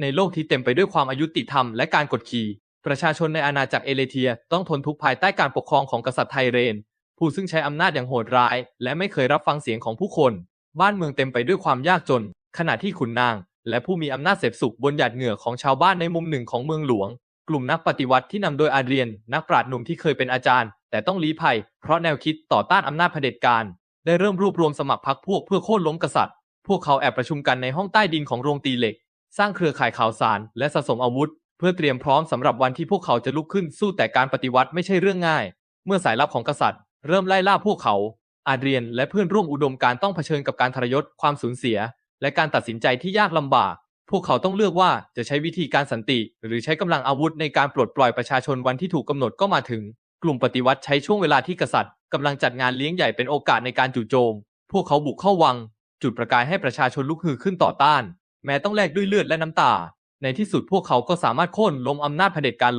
ในโลกที่เต็มไปด้วยความอายุติธรรมและการกดขี่ ประชาชนในอาณาจักรเอเลเทียต้องทนทุกข์ภายใต้การปกครองของกษัตริย์ไทเรน ผู้ซึ่งใช้อำนาจอย่างโหดร้าย และไม่เคยรับฟังเสียงของผู้คน บ้านเมืองเต็มไปด้วยความยากจน ขณะที่ขุนนาง และผู้มีอำนาจเสพสุขบนหยาดเหงื่อของชาวบ้านในมุมหนึ่งของเมืองหลวง กลุ่มนักปฏิวัติที่นำโดยอาเรียน นักปราชญ์หนุ่มที่เคยเป็นอาจารย์ แต่ต้องลี้ภัย เพราะแนวคิดต่อต้านอำนาจเผด็จการ ได้เริ่มรวบรวมสมัครพรรคพวกเพื่อโค่นล้มกษัตริย์ พวกเขาแอบประชุมกันในห้องใต้ดินของโรงตีเหล็ก สร้างเครือข่ายข่าวสาร และสะสมอาวุธ เพื่อเตรียมพร้อมสำหรับวันที่พวกเขาจะลุกขึ้นสู้แต่การปฏิวัติไม่ใช่เรื่องง่าย เมื่อสายลับของกษัตริย์ เริ่มไล่ล่าพวกเขาอาเดรียนและเพื่อนร่วมอุดมการต้องเผชิญกับการทรยศความสูญเสีย และการตัดสินใจที่ยากลำบาก พวกเขาต้องเลือกว่าจะใช้วิธีการสันติ หรือใช้กำลังอาวุธในการปลดปล่อยประชาชนวันที่ถูกกำหนดก็มาถึง กลุ่มปฏิวัติใช้ช่วงเวลาที่กษัตริย์กำลังจัดงานเลี้ยงใหญ่เป็นโอกาสในการจู่โจม พวกเขาบุกเข้าวัง จุดประกายให้ประชาชนลุกฮือขึ้นต่อต้าน แม้ต้องแลกด้วยเลือดและน้ำตา ในที่สุดพวกเขาก็สามารถโค่นล้มอำนาจเผด็จการ